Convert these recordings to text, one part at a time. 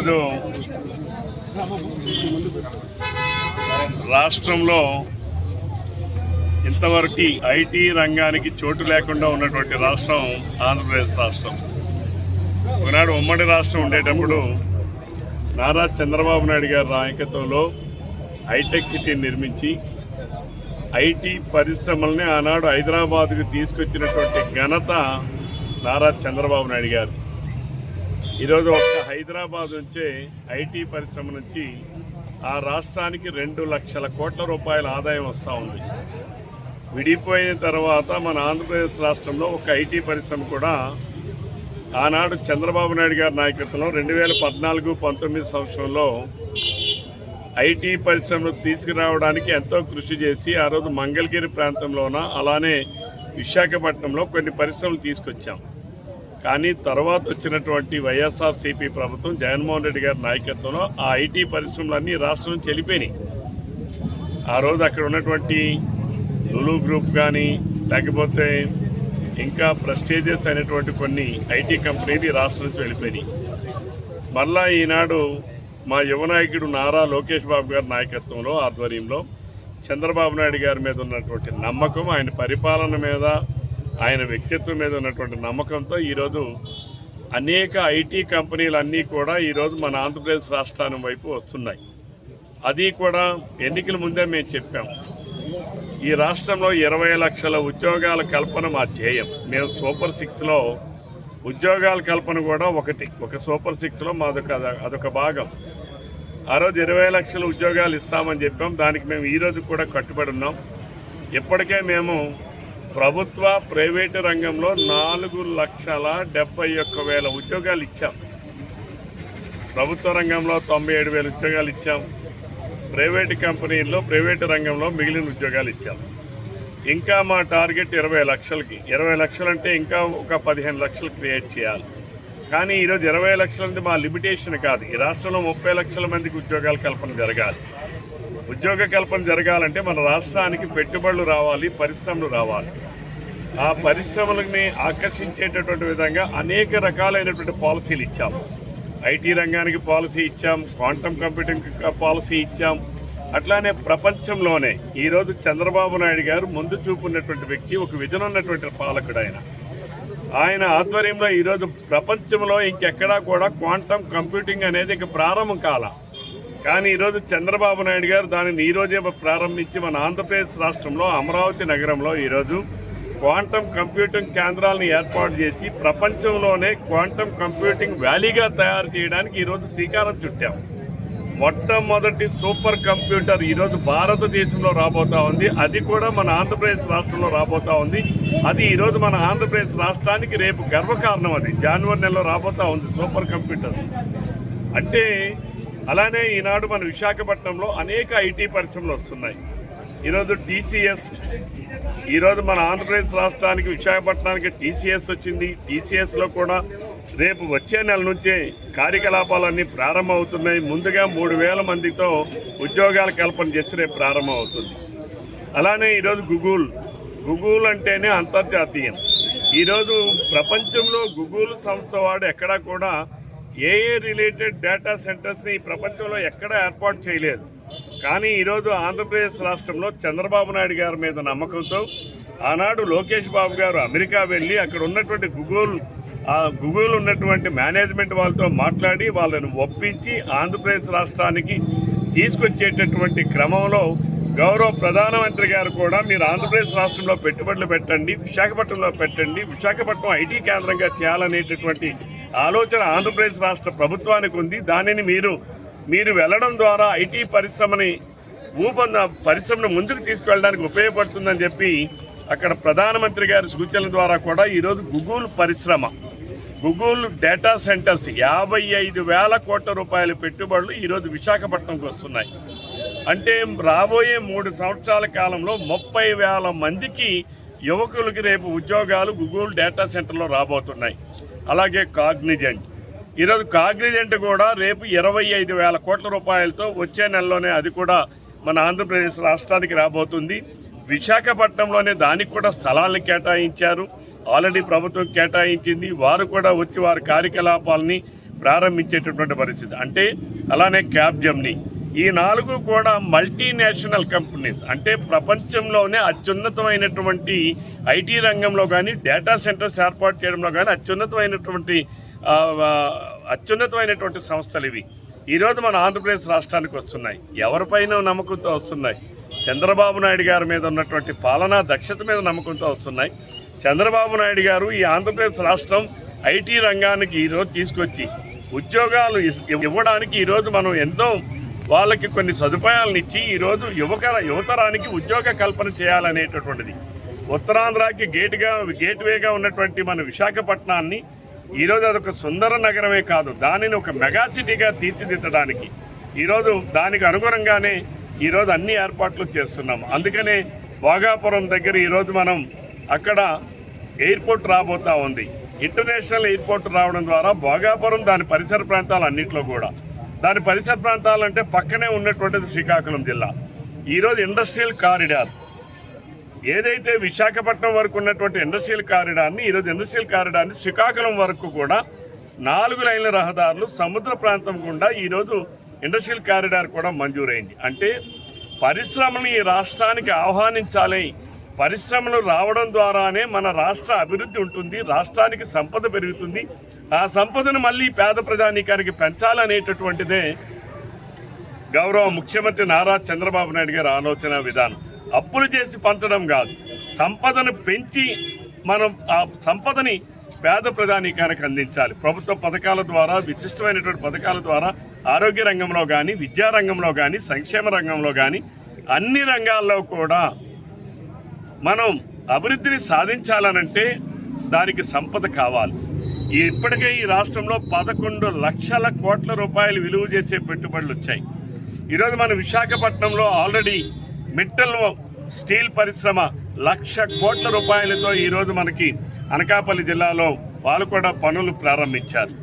ఈరోజు రాష్ట్రంలో ఇంతవరకు ఐటీ రంగానికి చోటు లేకుండా ఉన్నటువంటి రాష్ట్రం ఆంధ్రప్రదేశ్ రాష్ట్రం. ఒకనాడు ఉమ్మడి రాష్ట్రం ఉండేటప్పుడు నారా చంద్రబాబు నాయుడు గారి నాయకత్వంలో హైటెక్ సిటీని నిర్మించి ఐటీ పరిశ్రమల్ని ఆనాడు హైదరాబాద్కు తీసుకొచ్చినటువంటి ఘనత నారా చంద్రబాబు నాయుడు గారు ఈరోజు ఒక్క హైదరాబాద్ నుంచే ఐటీ పరిశ్రమ నుంచి ఆ రాష్ట్రానికి రెండు లక్షల కోట్ల రూపాయల ఆదాయం వస్తూ ఉంది. విడిపోయిన తర్వాత మన ఆంధ్రప్రదేశ్ రాష్ట్రంలో ఒక ఐటీ పరిశ్రమ కూడా ఆనాడు చంద్రబాబు నాయుడు గారి నాయకత్వంలో రెండు వేల పద్నాలుగు పంతొమ్మిది సంవత్సరంలో ఐటీ పరిశ్రమను తీసుకురావడానికి ఎంతో కృషి చేసి ఆ రోజు మంగళగిరి ప్రాంతంలోన అలానే విశాఖపట్నంలో కొన్ని పరిశ్రమలు తీసుకొచ్చాం. కానీ తర్వాత వచ్చినటువంటి వైఎస్ఆర్సీపీ ప్రభుత్వం జగన్మోహన్ రెడ్డి గారి నాయకత్వంలో ఆ ఐటీ పరిశ్రమలన్నీ రాష్ట్రం నుంచి వెళ్ళిపోయినాయి. ఆ రోజు అక్కడ ఉన్నటువంటి లులు గ్రూప్ కానీ లేకపోతే ఇంకా ప్రెస్టీజియస్ అయినటువంటి కొన్ని ఐటీ కంపెనీలు రాష్ట్రం నుంచి వెళ్ళిపోయినాయి. మళ్ళా ఈనాడు మా యువ నాయకుడు నారా లోకేష్ బాబు గారి నాయకత్వంలో ఆధ్వర్యంలో చంద్రబాబు నాయుడు గారి మీద ఉన్నటువంటి నమ్మకం ఆయన పరిపాలన మీద ఆయన వ్యక్తిత్వం మీద ఉన్నటువంటి నమ్మకంతో ఈరోజు అనేక ఐటీ కంపెనీలు అన్నీ కూడా ఈరోజు మన ఆంధ్రప్రదేశ్ రాష్ట్రాన్ని వైపు వస్తున్నాయి. అది కూడా ఎన్నికల ముందే మేము చెప్పాం. ఈ రాష్ట్రంలో ఇరవై లక్షల ఉద్యోగాల కల్పన మా ధ్యేయం. మేము సూపర్ సిక్స్లో ఉద్యోగాల కల్పన కూడా ఒకటి. ఒక సూపర్ సిక్స్లో మాదొక అదొక భాగం. ఆ రోజు ఇరవై లక్షల ఉద్యోగాలు ఇస్తామని చెప్పాం. దానికి మేము ఈరోజు కూడా కట్టుబడి ఉన్నాం. ఇప్పటికే మేము ప్రభుత్వ ప్రైవేటు రంగంలో నాలుగు లక్షల డెబ్బై ఒక్క వేల ఉద్యోగాలు ఇచ్చాం. ప్రభుత్వ రంగంలో తొంభై ఏడు వేల ఉద్యోగాలు ఇచ్చాం. ప్రైవేటు కంపెనీల్లో ప్రైవేటు రంగంలో మిగిలిన ఉద్యోగాలు ఇచ్చాం. ఇంకా మా టార్గెట్ ఇరవై లక్షలకి ఇరవై లక్షలు అంటే ఇంకా ఒక పదిహేను లక్షలు క్రియేట్ చేయాలి. కానీ ఈరోజు ఇరవై లక్షలంటే మా లిమిటేషన్ కాదు. ఈ రాష్ట్రంలో ముప్పై లక్షల మందికి ఉద్యోగాల కల్పన జరగాలి. ఉద్యోగ కల్పన జరగాలంటే మన రాష్ట్రానికి పెట్టుబడులు రావాలి పరిశ్రమలు రావాలి. ఆ పరిశ్రమలని ఆకర్షించేటటువంటి విధంగా అనేక రకాలైనటువంటి పాలసీలు ఇచ్చాం. ఐటీ రంగానికి పాలసీ ఇచ్చాం క్వాంటమ్ కంప్యూటింగ్ పాలసీ ఇచ్చాం. అట్లానే ప్రపంచంలోనే ఈరోజు చంద్రబాబు నాయుడు గారు ముందు చూపున్నటువంటి వ్యక్తి ఒక విజన్ ఉన్నటువంటి పాలకుడు ఆయన ఆయన ఆధ్వర్యంలో ఈరోజు ప్రపంచంలో ఇంకెక్కడా కూడా క్వాంటమ్ కంప్యూటింగ్ అనేది ఇక ప్రారంభం కాల. కానీ ఈరోజు చంద్రబాబు నాయుడు గారు దానిని ఈరోజే ప్రారంభించి మన ఆంధ్రప్రదేశ్ రాష్ట్రంలో అమరావతి నగరంలో ఈరోజు క్వాంటమ్ కంప్యూటింగ్ కేంద్రాలను ఏర్పాటు చేసి ప్రపంచంలోనే క్వాంటమ్ కంప్యూటింగ్ వ్యాలీగా తయారు చేయడానికి ఈరోజు శ్రీకారం చుట్టాం. మొట్టమొదటి సూపర్ కంప్యూటర్ ఈరోజు భారతదేశంలో రాబోతా ఉంది. అది కూడా మన ఆంధ్రప్రదేశ్ రాష్ట్రంలో రాబోతా ఉంది. అది ఈరోజు మన ఆంధ్రప్రదేశ్ రాష్ట్రానికి రేపు గర్వకారణం అది. జనవరి నెలలో రాబోతా ఉంది సూపర్ కంప్యూటర్ అంటే అలానే ఈనాడు మన విశాఖపట్నంలో అనేక ఐటీ పరిశ్రమలు వస్తున్నాయి. ఈరోజు టీసీఎస్ ఈరోజు మన ఆంధ్రప్రదేశ్ రాష్ట్రానికి విశాఖపట్నానికి టీసీఎస్ వచ్చింది. టీసీఎస్లో కూడా రేపు వచ్చే నెల నుంచే కార్యకలాపాలన్నీ ప్రారంభమవుతున్నాయి. ముందుగా మూడు వేల మందితో ఉద్యోగాల కల్పన చేసి రేపు ప్రారంభమవుతుంది. అలానే ఈరోజు గూగుల్ గూగుల్ అంటేనే అంతర్జాతీయం. ఈరోజు ప్రపంచంలో గూగుల్ సంస్థ వాడు ఎక్కడా కూడా ఏఏ రిలేటెడ్ డేటా సెంటర్స్ని ఈ ప్రపంచంలో ఎక్కడా ఏర్పాటు చేయలేదు. కానీ ఈరోజు ఆంధ్రప్రదేశ్ రాష్ట్రంలో చంద్రబాబు నాయుడు గారి మీద నమ్మకంతో ఆనాడు లోకేష్ బాబు గారు అమెరికా వెళ్ళి అక్కడ ఉన్నటువంటి గూగుల్ ఆ గూగుల్ ఉన్నటువంటి మేనేజ్మెంట్ వాళ్ళతో మాట్లాడి వాళ్ళని ఒప్పించి ఆంధ్రప్రదేశ్ రాష్ట్రానికి తీసుకొచ్చేటటువంటి క్రమంలో గౌరవ ప్రధానమంత్రి గారు కూడా మీరు ఆంధ్రప్రదేశ్ రాష్ట్రంలో పెట్టుబడులు పెట్టండి విశాఖపట్నంలో పెట్టండి విశాఖపట్నం ఐటీ కేంద్రంగా చేయాలనేటటువంటి ఆలోచన ఆంధ్రప్రదేశ్ రాష్ట్ర ప్రభుత్వానికి ఉంది. దానిని మీరు మీరు వెళ్ళడం ద్వారా ఐటీ పరిశ్రమని ఊపంద పరిశ్రమను ముందుకు తీసుకువెళ్ళడానికి ఉపయోగపడుతుందని చెప్పి అక్కడ ప్రధానమంత్రి గారి సూచనల ద్వారా కూడా ఈరోజు గూగుల్ పరిశ్రమ గూగుల్ డేటా సెంటర్స్ యాభై ఐదు వేల కోట్ల రూపాయల పెట్టుబడులు ఈరోజు విశాఖపట్నంకి వస్తున్నాయి. అంటే రాబోయే మూడు సంవత్సరాల కాలంలో ముప్పై వేల మందికి యువకులకి రేపు ఉద్యోగాలు గూగుల్ డేటా సెంటర్లో రాబోతున్నాయి. అలాగే కాగ్నిజెంట్. ఈరోజు కాగ్నిజెంట్ కూడా రేపు ఇరవై ఐదు వేల కోట్ల రూపాయలతో వచ్చే నెలలోనే అది కూడా మన ఆంధ్రప్రదేశ్ రాష్ట్రానికి రాబోతుంది. విశాఖపట్నంలోనే దానికి కూడా స్థలాలను కేటాయించారు. ఆల్రెడీ ప్రభుత్వం కేటాయించింది. వారు కూడా వచ్చి వారి కార్యకలాపాలని ప్రారంభించేటటువంటి పరిస్థితి. అంటే అలానే క్యాబ్ జమ్ని. ఈ నాలుగు కూడా మల్టీనేషనల్ కంపెనీస్ అంటే ప్రపంచంలోనే అత్యున్నతమైనటువంటి ఐటీ రంగంలో కానీ డేటా సెంటర్స్ ఏర్పాటు చేయడంలో కానీ అత్యున్నతమైనటువంటి అత్యున్నతమైనటువంటి సంస్థలు ఇవి. ఈరోజు మన ఆంధ్రప్రదేశ్ రాష్ట్రానికి వస్తున్నాయి. ఎవరిపైన నమ్మకంతో వస్తున్నాయి? చంద్రబాబు నాయుడు గారి మీద ఉన్నటువంటి పాలనా దక్షత మీద నమ్మకంతో వస్తున్నాయి. చంద్రబాబు నాయుడు గారు ఈ ఆంధ్రప్రదేశ్ రాష్ట్రం ఐటీ రంగానికి ఈరోజు తీసుకొచ్చి ఉద్యోగాలు ఇస్- ఇవ్వడానికి ఈరోజు మనం ఎంతో వాళ్ళకి కొన్ని సదుపాయాలను ఇచ్చి ఈరోజు యువక యువతరానికి ఉద్యోగ కల్పన చేయాలనేటటువంటిది. ఉత్తరాంధ్రకి గేటుగా గేట్వేగా ఉన్నటువంటి మన విశాఖపట్నాన్ని ఈరోజు అదొక సుందర నగరమే కాదు దానిని ఒక మెగా సిటీగా తీర్చిదిద్దడానికి. ఈరోజు దానికి అనుగుణంగానే ఈరోజు అన్ని ఏర్పాట్లు చేస్తున్నాం అందుకనే భోగాపురం దగ్గర ఈరోజు మనం అక్కడ ఎయిర్పోర్ట్ రాబోతా ఉంది. ఇంటర్నేషనల్ ఎయిర్పోర్ట్ రావడం ద్వారా భోగాపురం దాని పరిసర ప్రాంతాలు అన్నింటిలో కూడా. దాని పరిసర ప్రాంతాలంటే పక్కనే ఉన్నటువంటిది శ్రీకాకుళం జిల్లా. ఈరోజు ఇండస్ట్రియల్ కారిడార్. ఏదైతే విశాఖపట్నం వరకు ఉన్నటువంటి ఇండస్ట్రియల్ కారిడార్ని ఈరోజు ఇండస్ట్రియల్ కారిడార్ని శ్రీకాకుళం వరకు కూడా నాలుగు లైన్ల రహదారులు సముద్ర ప్రాంతం గుండా ఈరోజు ఇండస్ట్రియల్ కారిడార్ కూడా మంజూరైంది. అంటే పరిశ్రమని ఈ రాష్ట్రానికి ఆహ్వానించాలి. పరిశ్రమలు రావడం ద్వారానే మన రాష్ట్ర అభివృద్ధి ఉంటుంది రాష్ట్రానికి సంపద పెరుగుతుంది. ఆ సంపదను మళ్ళీ పేద ప్రజానీకానికి పెంచాలనేటటువంటిదే గౌరవ ముఖ్యమంత్రి నారా చంద్రబాబు నాయుడు గారి ఆలోచన విధానం. అప్పులు చేసి పంచడం కాదు సంపదను పెంచి మనం ఆ సంపదని పేద ప్రధానికానికి అందించాలి. ప్రభుత్వ పథకాల ద్వారా విశిష్టమైనటువంటి పథకాల ద్వారా ఆరోగ్య రంగంలో కానీ విద్యారంగంలో కానీ సంక్షేమ రంగంలో కానీ అన్ని రంగాల్లో కూడా మనం అభివృద్ధిని సాధించాలనంటే దానికి సంపద కావాలి. ఇప్పటికే ఈ రాష్ట్రంలో పదకొండు లక్షల కోట్ల రూపాయలు విలువ చేసే పెట్టుబడులు వచ్చాయి. ఈరోజు మన విశాఖపట్నంలో ఆల్రెడీ మెట్టల్ స్టీల్ పరిశ్రమ లక్ష కోట్ల రూపాయలతో ఈరోజు మనకి అనకాపల్లి జిల్లాలో వాళ్ళు కూడా పనులు ప్రారంభించారు.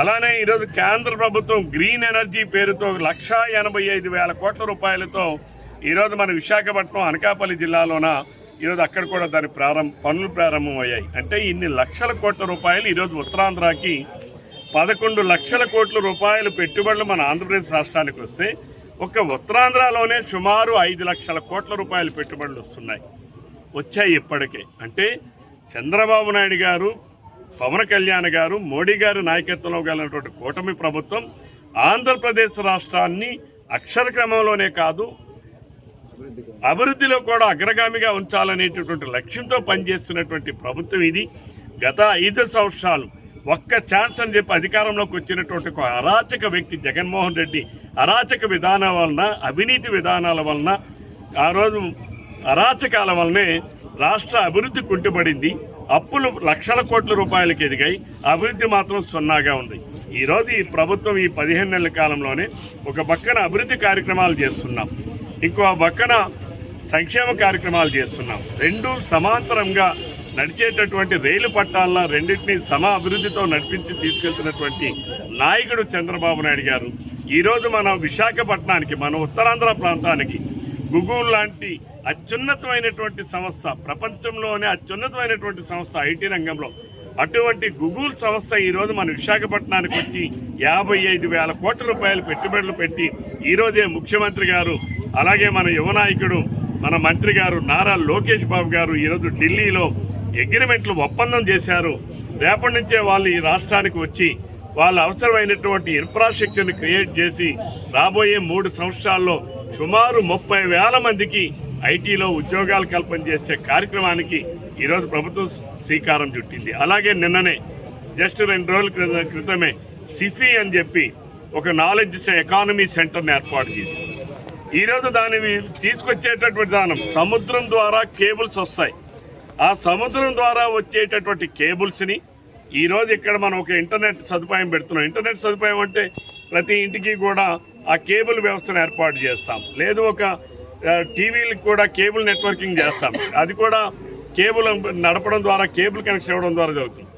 అలానే ఈరోజు కేంద్ర ప్రభుత్వం గ్రీన్ ఎనర్జీ పేరుతో లక్షా ఎనభై ఐదు వేల కోట్ల రూపాయలతో ఈరోజు మన విశాఖపట్నం అనకాపల్లి జిల్లాలోన ఈరోజు అక్కడ కూడా దాని ప్రారంభ పనులు ప్రారంభమయ్యాయి. అంటే ఇన్ని లక్షల కోట్ల రూపాయలు ఈరోజు ఉత్తరాంధ్రకి పదకొండు లక్షల కోట్ల రూపాయలు పెట్టుబడులు మన ఆంధ్రప్రదేశ్ రాష్ట్రానికి వస్తే ఒక్క ఉత్తరాంధ్రలోనే సుమారు ఐదు లక్షల కోట్ల రూపాయలు పెట్టుబడులు వస్తున్నాయి. వచ్చాయి ఇప్పటికే. అంటే చంద్రబాబు నాయుడు గారు పవన్ కళ్యాణ్ గారు మోడీ గారి నాయకత్వంలో కలిగినటువంటి కూటమి ప్రభుత్వం ఆంధ్రప్రదేశ్ రాష్ట్రాన్ని అక్షర క్రమంలోనే కాదు అభివృద్ధిలో కూడా అగ్రగామిగా ఉంచాలనేటటువంటి లక్ష్యంతో పనిచేస్తున్నటువంటి ప్రభుత్వం ఇది. గత ఐదు సంవత్సరాలు ఒక్క ఛాన్స్ అని చెప్పి అధికారంలోకి వచ్చినటువంటి ఒక అరాచక వ్యక్తి జగన్మోహన్ రెడ్డి అరాచక విధానం వలన అవినీతి విధానాల వలన ఆ రోజు అరాచకాల వలనే రాష్ట్ర అభివృద్ధి కుంటుపడింది. అప్పులు లక్షల కోట్ల రూపాయలకి ఎదిగాయి. అభివృద్ధి మాత్రం సున్నాగా ఉంది. ఈరోజు ఈ ప్రభుత్వం ఈ పదిహేను నెలల కాలంలోనే ఒక పక్కన అభివృద్ధి కార్యక్రమాలు చేస్తున్నాం. ఇంకో పక్కన సంక్షేమ కార్యక్రమాలు చేస్తున్నాం. రెండు సమాంతరంగా నడిచేటటువంటి రైలు పట్టాల్లో రెండింటినీ సమ అభివృద్ధితో నడిపించి తీసుకెళ్తున్నటువంటి నాయకుడు చంద్రబాబు నాయుడు గారు. ఈరోజు మన విశాఖపట్నానికి మన ఉత్తరాంధ్ర ప్రాంతానికి గూగుల్ లాంటి అత్యున్నతమైనటువంటి సంస్థ ప్రపంచంలోనే అత్యున్నతమైనటువంటి సంస్థ ఐటీ రంగంలో. అటువంటి గూగుల్ సంస్థ ఈరోజు మన విశాఖపట్నానికి వచ్చి యాభై ఐదు వేల కోట్ల రూపాయలు పెట్టుబడులు పెట్టి ఈరోజే ముఖ్యమంత్రి గారు అలాగే మన యువ నాయకుడు మన మంత్రి గారు నారా లోకేష్ బాబు గారు ఈరోజు ఢిల్లీలో అగ్రిమెంట్లు ఒప్పందం చేశారు. రేపటి నుంచే వాళ్ళు ఈ రాష్ట్రానికి వచ్చి వాళ్ళ అవసరమైనటువంటి ఇన్ఫ్రాస్ట్రక్చర్ని క్రియేట్ చేసి రాబోయే మూడు సంవత్సరాల్లో సుమారు ముప్పై వేల మందికి ఐటీలో ఉద్యోగాలు కల్పన చేసే కార్యక్రమానికి ఈరోజు ప్రభుత్వం శ్రీకారం చుట్టింది. అలాగే నిన్ననే జస్ట్ రెండు రోజుల క్రితమే సిఫీ అని చెప్పి ఒక నాలెడ్జ్ ఎకానమీ సెంటర్ని ఏర్పాటు చేసింది. ఈరోజు దాని తీసుకొచ్చేటటువంటి దానం సముద్రం ద్వారా కేబుల్స్ వస్తాయి. ఆ సముద్రం ద్వారా వచ్చేటటువంటి కేబుల్స్ని ఈరోజు ఇక్కడ మనం ఒక ఇంటర్నెట్ సదుపాయం పెడుతున్నాం. ఇంటర్నెట్ సదుపాయం అంటే ప్రతి ఇంటికి కూడా ఆ కేబుల్ వ్యవస్థను ఏర్పాటు చేస్తాం. లేదు ఒక టీవీలకు కూడా కేబుల్ నెట్వర్కింగ్ చేస్తాం. అది కూడా కేబుల్ నడపడం ద్వారా కేబుల్ కనెక్షన్ ఇవ్వడం ద్వారా జరుగుతుంది.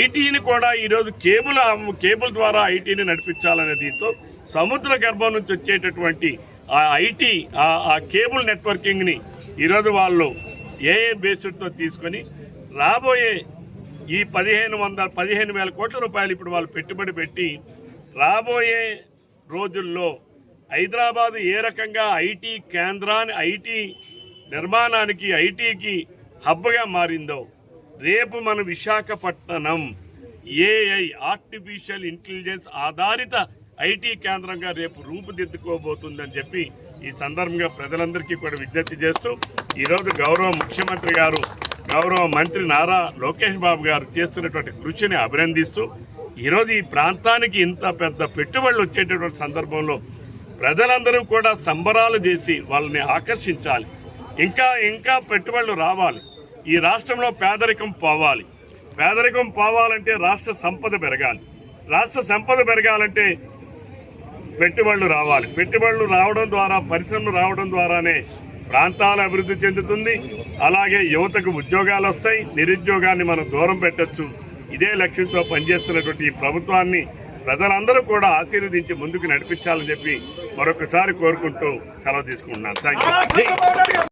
ఐటీని కూడా ఈరోజు కేబుల్ కేబుల్ ద్వారా ఐటీని నడిపించాలనే దీంతో సముద్ర గర్భం నుంచి వచ్చేటటువంటి ఆ ఐటీ ఆ- కేబుల్ నెట్వర్కింగ్ని ఈరోజు వాళ్ళు ఏఏ బేసిడ్తో తీసుకొని రాబోయే ఈ పదిహేను వందల పదిహేను వేల కోట్ల రూపాయలు ఇప్పుడు వాళ్ళు పెట్టుబడి పెట్టి రాబోయే రోజుల్లో హైదరాబాద్ ఏ రకంగా ఐటీ కేంద్రాన్ని ఐటీ నిర్మాణానికి ఐటీకి హబ్గా మారిందో రేపు మన విశాఖపట్నం ఏఐ ఆర్టిఫిషియల్ ఇంటెలిజెన్స్ ఆధారిత ఐటీ కేంద్రంగా రేపు రూపుదిద్దుకోబోతుందని చెప్పి ఈ సందర్భంగా ప్రజలందరికీ కూడా విజ్ఞప్తి చేస్తూ ఈరోజు గౌరవ ముఖ్యమంత్రి గారు గౌరవ మంత్రి నారా లోకేష్ బాబు గారు చేస్తున్నటువంటి కృషిని అభినందిస్తూ ఈరోజు ఈ ప్రాంతానికి ఇంత పెద్ద పెట్టుబడులు వచ్చేటటువంటి సందర్భంలో ప్రజలందరూ కూడా సంబరాలు చేసి వాళ్ళని ఆకర్షించాలి. ఇంకా ఇంకా పెట్టుబడులు రావాలి. ఈ రాష్ట్రంలో పేదరికం పోవాలి. పేదరికం పోవాలంటే రాష్ట్ర సంపద పెరగాలి. రాష్ట్ర సంపద పెరగాలంటే పెట్టుబడులు రావాలి. పెట్టుబడులు రావడం ద్వారా పరిశ్రమలు రావడం ద్వారానే ప్రాంతాలు అభివృద్ధి చెందుతుంది. అలాగే యువతకు ఉద్యోగాలు వస్తాయి. నిరుద్యోగాన్ని మనం దూరం పెట్టొచ్చు. ఇదే లక్ష్యంతో పనిచేస్తున్నటువంటి ఈ ప్రభుత్వాన్ని ప్రజలందరూ కూడా ఆశీర్వదించి ముందుకు నడిపించాలని చెప్పి మరొకసారి కోరుకుంటూ సెలవు తీసుకుంటున్నాను. థ్యాంక్